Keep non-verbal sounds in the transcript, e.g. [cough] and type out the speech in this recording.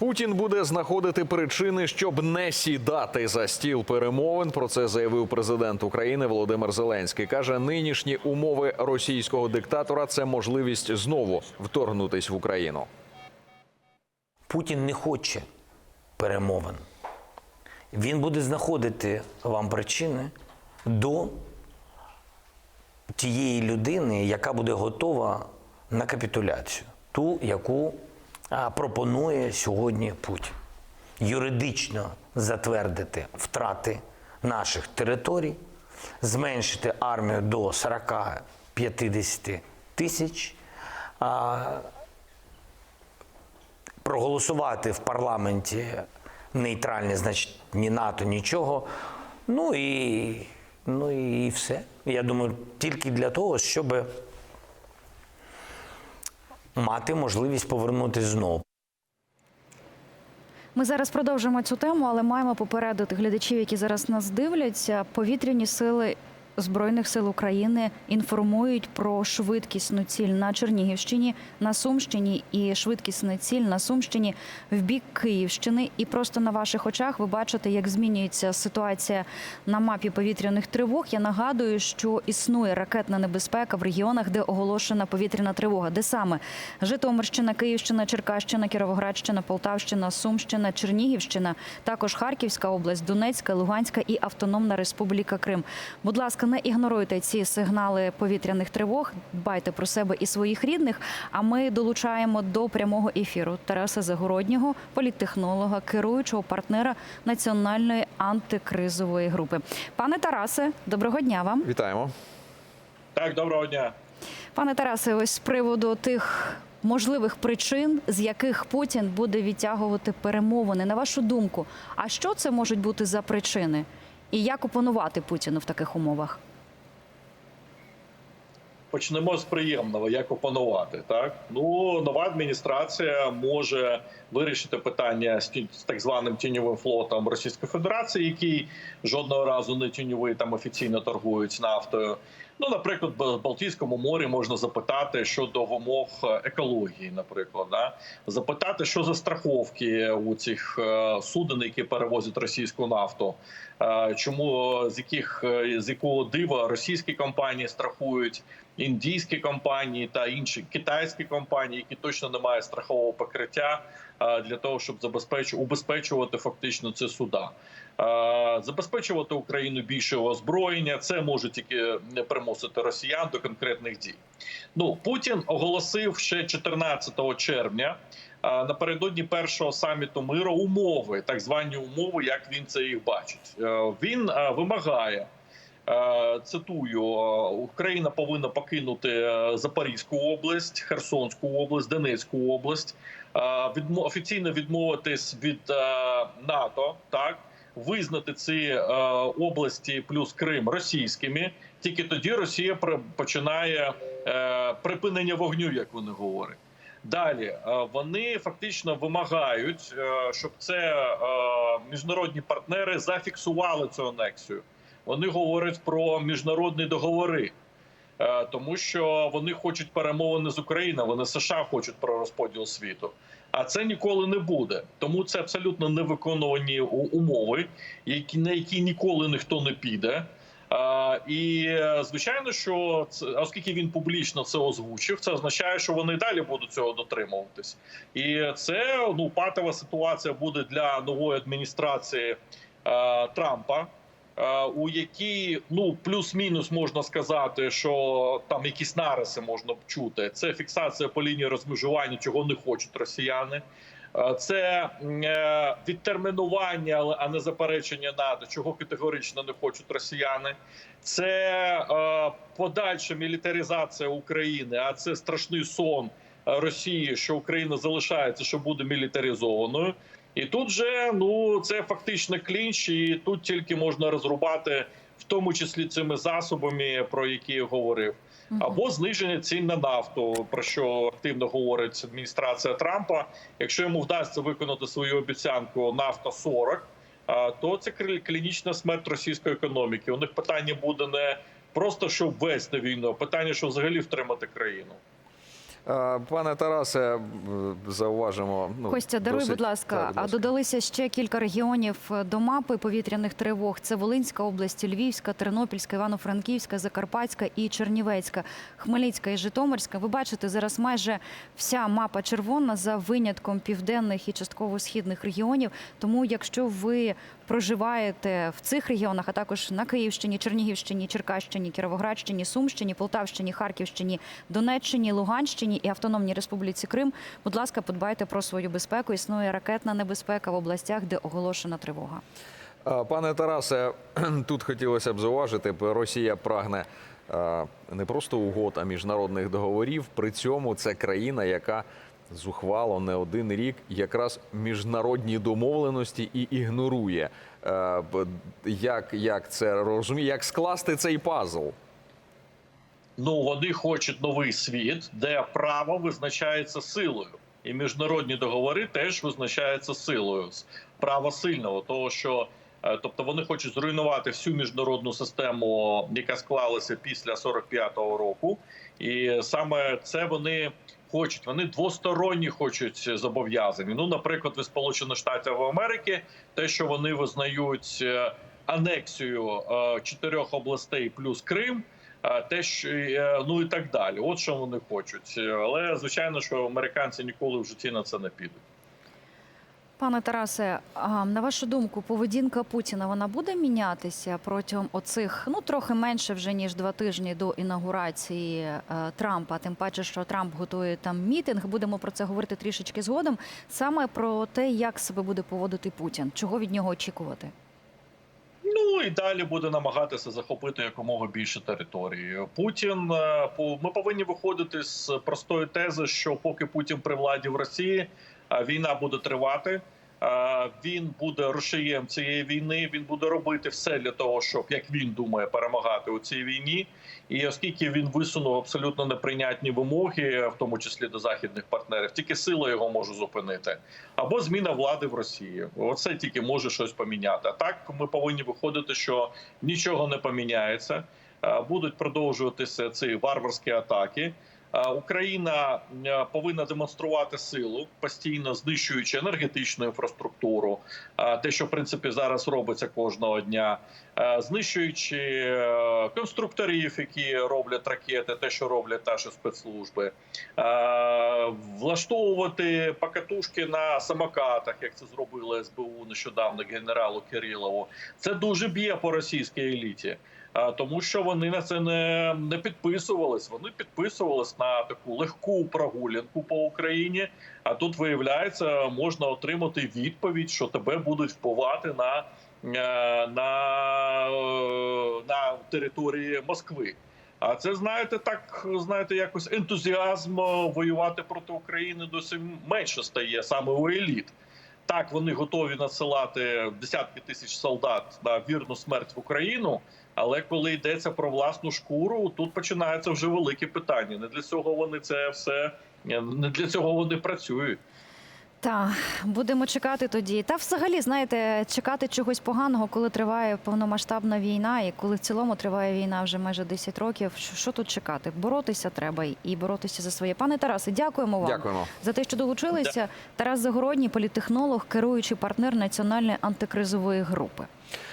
Путін буде знаходити причини, щоб не сідати за стіл перемовин. Про це заявив президент України Володимир Зеленський. каже, нинішні умови російського диктатора це можливість знову вторгнутись в Україну. Путін не хоче перемовин. Він буде знаходити вам причини до тієї людини, яка буде готова на капітуляцію, ту, яку пропонує сьогодні Путін. Юридично затвердити втрати наших територій, зменшити армію до 40-50 тисяч. проголосувати в парламенті нейтральне, значить ні НАТО, нічого. Ну і, ну і все. Я думаю, тільки для того, щоб мати можливість повернутися знову. Ми зараз продовжимо цю тему, але маємо попередити глядачів, які зараз нас дивляться. Повітряні сили Збройних сил України інформують про швидкісну ціль на Чернігівщині, на Сумщині і швидкісну ціль на Сумщині в бік Київщини. І просто на ваших очах ви бачите, як змінюється ситуація на мапі повітряних тривог. Я нагадую, що існує ракетна небезпека в регіонах, де оголошена повітряна тривога. Де саме Житомирщина, Київщина, Черкащина, Кіровоградщина, Полтавщина, Сумщина, Чернігівщина, також Харківська область, Донецька, Луганська і Автономна Республіка Крим. Будь ласка, не ігноруйте ці сигнали повітряних тривог. Дбайте про себе і своїх рідних. А ми долучаємо до прямого ефіру Тараса Загороднього, політтехнолога, керуючого партнера національної антикризової групи. Пане Тарасе, доброго дня вам. Вітаємо. Так, доброго дня. Пане Тарасе, ось з приводу тих можливих причин, з яких Путін буде відтягувати перемовини. На вашу думку, а що це можуть бути за причини? І як опанувати Путіну в таких умовах? Почнемо з приємного, як опанувати. Так ну нова адміністрація може вирішити питання з з так званим тіньовим флотом Російської Федерації, який жодного разу не тіньовий там офіційно торгують нафтою. Ну, наприклад, в Балтійському морі можна запитати щодо вимог екології, наприклад, да? запитати, що за страховки у цих е, суден, які перевозять російську нафту, Е, чому з яких е, з якого дива російські компанії страхують індійські компанії та інші китайські компанії, які точно не мають страхового покриття е, для того, щоб забезпечувати убезпечувати фактично це суда. Е, Забезпечувати Україну більше озброєння це може тільки не примусити росіян до конкретних дій. Ну Путін оголосив ще 14 червня е, напередодні першого саміту миру умови, так звані умови, як він це їх бачить. Е, Він е, вимагає. е, Цитую, е, Україна повинна покинути е, Запорізьку область, Херсонську область, Донецьку область, е, офіційно відмовитись від е, НАТО, так визнати ці е, області плюс Крим російськими. Тільки тоді Росія починає е, припинення вогню, як вони говорять. Далі е, вони фактично вимагають, е, щоб це е, міжнародні партнери зафіксували цю анексію. Вони говорять про міжнародні договори, е, тому що вони хочуть перемовини з Україною. Вони США хочуть про розподіл світу. А це ніколи не буде. Тому це абсолютно невиконувані умови, які на які ніколи ніхто не піде. А, і е, звичайно, що це, оскільки він публічно це озвучив, це означає, що вони далі будуть цього дотримуватись. І це ну патова ситуація буде для нової адміністрації е, Трампа. Е, У якій ну плюс-мінус можна сказати, що там якісь нариси можна чути. Це фіксація по лінії розмежування, чого не хочуть росіяни. Е, Це е, відтермінування, а не заперечення НАТО, чого категорично не хочуть росіяни. Це подальша мілітаризація України, а це страшний сон Росії, що Україна залишається, що буде мілітаризованою. І тут же ну це фактично клінч, і тут тільки можна розрубати, в тому числі цими засобами, про які я говорив або зниження цін на нафту, про що активно говорить адміністрація Трампа. Якщо йому вдасться виконати свою обіцянку нафта 40, а, то це клі- клінічна смерть російської економіки. У них питання буде не просто щоб вести війну, а питання, що взагалі втримати країну. Е, Пане Тарасе, е, зауважимо. Ну, Костя, даруй, досить- будь ласка. Так, будь А додалися ще кілька регіонів до мапи повітряних тривог. Це Волинська область, Львівська, Тернопільська, Івано-Франківська, Закарпатська і Чернівецька, Хмельницька і Житомирська. Ви бачите, зараз майже вся мапа червона за винятком південних і частково східних регіонів. Тому, якщо ви проживаєте в цих регіонах, а також на Київщині, Чернігівщині, Черкащині, Кіровоградщині, Сумщині, Полтавщині, Харківщині, Донеччині, Луганщині і Автономній Республіці Крим, будь ласка, подбайте про свою безпеку. Існує ракетна небезпека в областях, де оголошена тривога. Пане Тарасе, [clears throat] тут хотілося б зауважити, Росія прагне не просто угод, а міжнародних договорів. При цьому це країна, яка зухвало не один рік якраз міжнародні домовленості і ігнорує. Е, Як, як це розуміє, як скласти цей пазл? Ну вони хочуть новий світ, де право визначається силою, і міжнародні договори теж визначаються силою. Право сильного, того що е, тобто вони хочуть зруйнувати всю міжнародну систему, яка склалася після 45-го року, і саме це вони хочуть. Вони двосторонні хочуть зобов'язані. Ну, наприклад, від Сполучених Штатів Америки, те, що вони визнають е, анексію е, чотирьох областей плюс Крим. Те, що е, ну і так далі. От що вони хочуть. Але звичайно, що американці ніколи в житті на це не підуть. Пане Тарасе, на вашу думку, поведінка Путіна вона буде мінятися протягом оцих ну трохи менше вже ніж два тижні до інаугурації е, Трампа. Тим паче, що Трамп готує там мітинг. Будемо про це говорити трішечки згодом. Саме про те, як себе буде поводити Путін, чого від нього очікувати. Ну і далі буде намагатися захопити якомога більше території. Путін е, ми повинні виходити з простої тези, що поки Путін при владі в Росії, е, війна буде тривати. Він буде рушієм цієї війни. Він буде робити все для того, щоб як він думає перемагати у цій війні. І оскільки він висунув абсолютно неприйнятні вимоги, в тому числі до західних партнерів, тільки сила його може зупинити, або зміна влади в Росії. Оце тільки може щось поміняти. А так ми повинні виходити, що нічого не поміняється. Будуть продовжуватися ці варварські атаки. Е, Україна е, повинна демонструвати силу, постійно знищуючи енергетичну інфраструктуру, е, те, що в принципі зараз робиться кожного дня, знищуючи конструкторів, які роблять ракети, те, що роблять наші спецслужби, влаштовувати покатушки на самокатах, як це зробили СБУ нещодавно генералу Кирилову. Це дуже б'є по російській еліті. А, Тому що вони на це не, не підписувались. Вони підписувались на таку легку прогулянку по Україні. А тут виявляється, можна отримати відповідь, що тебе будуть впливати на, е, на, е, на території Москви. А це знаєте, так знаєте, якось ентузіазм е, воювати проти України досить менше стає саме у еліт. Так, вони готові надсилати десятки тисяч солдат на вірну смерть в Україну. Але коли йдеться про власну шкуру, тут починається вже велике питання. Не для цього вони це все не для цього вони працюють. Та будемо чекати тоді. Та взагалі, знаєте, чекати чогось поганого, коли триває повномасштабна війна, і коли в цілому триває війна вже майже 10 років. Що, що тут чекати? Боротися треба і боротися за своє. Пане Тарасе, дякуємо вам Дякуємо. за те, що долучилися. Тарас Загородній, політехнолог, керуючий партнер національної антикризової групи.